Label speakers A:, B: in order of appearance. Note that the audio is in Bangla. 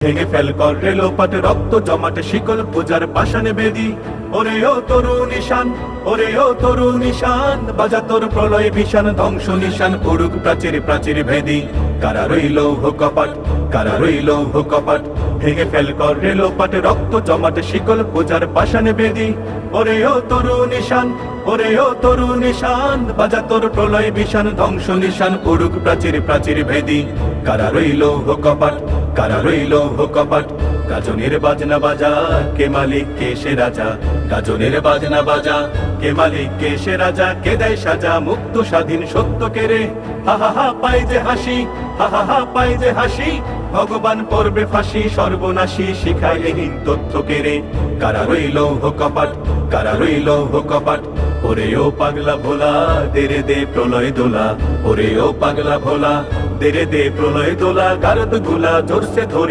A: ভেঙে ফেল কর রেলোপাট রক্ত, জমাটে শিকল, পূজার পাশানে বেদি। ওরে ও তরু নিশান ওরে ও তরু নিশান বাজা তোর প্রলয় ভীষণ, ধ্বংস নিশান, উড়ুক প্রাচীর প্রাচীর ভেদি। কারা রইল কপাট কারা রইল কপাট ভেঙে ফেল কর রেলোপাট রক্ত জমাটে শিকল পূজার পাশানে বেদি ওরে ও তরু নিশান ওরে ও তরু নিশান বাজা তোর প্রলয় ভীষণ ধ্বংস নিশান উড়ুক প্রাচীর প্রাচীর ভেদি। কারা রইল কপাট, কারা রইল কপাট? গাজনের বাজনা বাজা, কে মালিক, কে সে রাজা? গাজনের বাজনা বাজা, কে মালিক, কে সে রাজা? কে দেয় সাজা, মুক্ত স্বাধীন সত্য কেরে হা হা হা, পাই যে হাসি। হা হা যে হাসি। ভগবান পড়বে ফাঁসি, সর্বনাশী তথ্য কেড়ে। কারা রইল কারা রইল ওরে ও পাগলা ভোলা, দেরে দে প্রলয় দোলা। ওরে ও পাগলা ভোলা, দেরে দে প্রলয় দোলা, গারদগুলা জোরসে ধরে